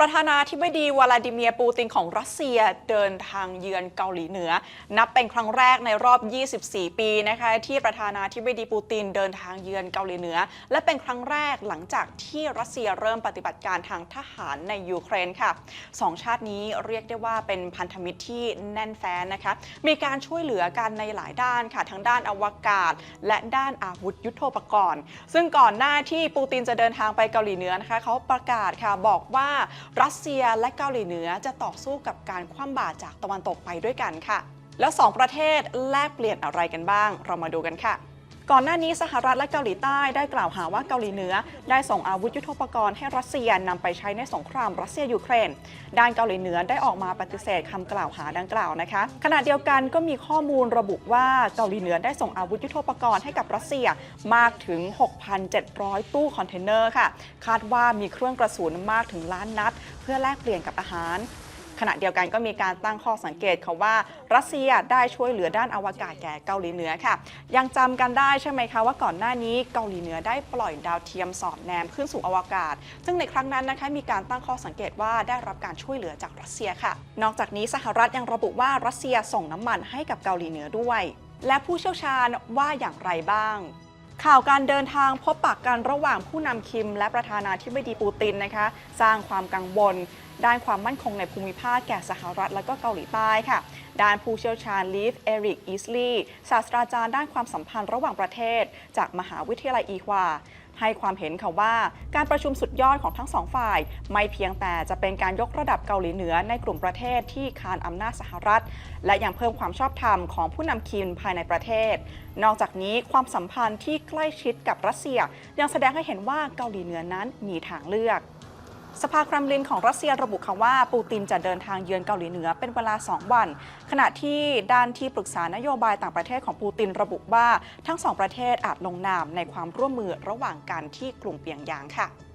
ประธานาธิบดีวลาดิเมียร์ปูตินของรัสเซียเดินทางเยือนเกาหลีเหนือ นับเป็นครั้งแรกในรอบ 24 ปีนะคะที่ประธานาธิบดีปูตินเดินทางเยือนเกาหลีเหนือ และเป็นครั้งแรกหลังจากที่รัสเซียเริ่มปฏิบัติการทางทหารในยูเครนค่ะสองชาตินี้เรียกได้ว่าเป็นพันธมิตรที่แน่นแฟ้นนะคะมีการช่วยเหลือกันในหลายด้านค่ะทั้งด้านอวกาศ และด้านอาวุธยุโทโธปกรณ์ ซึ่งก่อนหน้าที่ปูตินจะเดินทางไปเกาหลีเหนือนะคะเขาประกาศค่ะบอกว่ารัสเซียและเกาหลีเหนือจะต่อสู้กับการคว่ำบาตรจากตะวันตกไปด้วยกันค่ะ แล้วสองประเทศแลกเปลี่ยนอะไรกันบ้าง เรามาดูกันค่ะ ก่อนหน้านี้สหรัฐและเกาหลีใต้ได้กล่าวหาว่าเกาหลีเหนือ ได้ส่งอาวุธยุทโธปกรณ์ให้รัสเซียนำไปใช้ในสงครามรัสเซียยูเครน ด้านเกาหลีเหนือได้ออกมาปฏิเสธคำกล่าวหาดังกล่าวนะคะ ขณะเดียวกันก็มีข้อมูลระบุว่าเกาหลีเหนือได้ส่งอาวุธยุทโธปกรณ์ให้กับรัสเซียมากถึง 6,700 ตู้คอนเทนเนอร์ค่ะ คาดว่ามีเครื่องกระสุนมากถึงล้านนัด เพื่อแลกเปลี่ยนกับอาหาร ขณะเดียวกันก็มีการตั้งข้อสังเกตค่ะว่ารัสเซียได้ช่วยเหลือด้านอวกาศแก่เกาหลีเหนือค่ะ ยังจำกันได้ใช่ไหมคะว่าก่อนหน้านี้เกาหลีเหนือได้ปล่อยดาวเทียมสอดแนมขึ้นสู่อวกาศ ซึ่งในครั้งนั้นนะคะมีการตั้งข้อสังเกตว่าได้รับการช่วยเหลือจากรัสเซียค่ะ นอกจากนี้สหรัฐยังระบุว่ารัสเซียส่งน้ำมันให้กับเกาหลีเหนือด้วย และผู้เชี่ยวชาญว่าอย่างไรบ้าง ข่าวการเดินทางพบปะกันระหว่างผู้นำคิม และประธานาธิบดีปูตินนะคะ สร้างความกังวลด้านความมั่นคงในภูมิภาคแก่สหรัฐและก็เกาหลีใต้ค่ะ ด้านผู้เชี่ยวชาญลีฟเอริกอีสลีย์ศาสตราจารย์ด้านความสัมพันธ์ระหว่างประเทศ จากมหาวิทยาลัยอีฮวาให้ความเห็นค่ะว่าการประชุมสุดยอดของทั้งสองฝ่าย ไม่เพียงแต่จะเป็นการยกระดับเกาหลีเหนือในกลุ่มประเทศที่คานอำนาจสหรัฐ และยังเพิ่มความชอบธรรมของผู้นำคิมภายในประเทศ นอกจากนี้ความสัมพันธ์ที่ใกล้ชิดกับรัสเซีย ยังแสดงให้เห็นว่าเกาหลีเหนือนั้นมีทางเลือก สภาครัมลินของรัสเซียระบุค่ะว่าปูตินจะเดินทางเยือนเกาหลีเหนือเป็นเวลา 2 วัน ขณะที่ด้านที่ปรึกษานโยบายต่างประเทศของปูตินระบุว่าทั้งสองประเทศอาจลงนามในความร่วมมือระหว่างกันที่กรุงเปียงยางค่ะ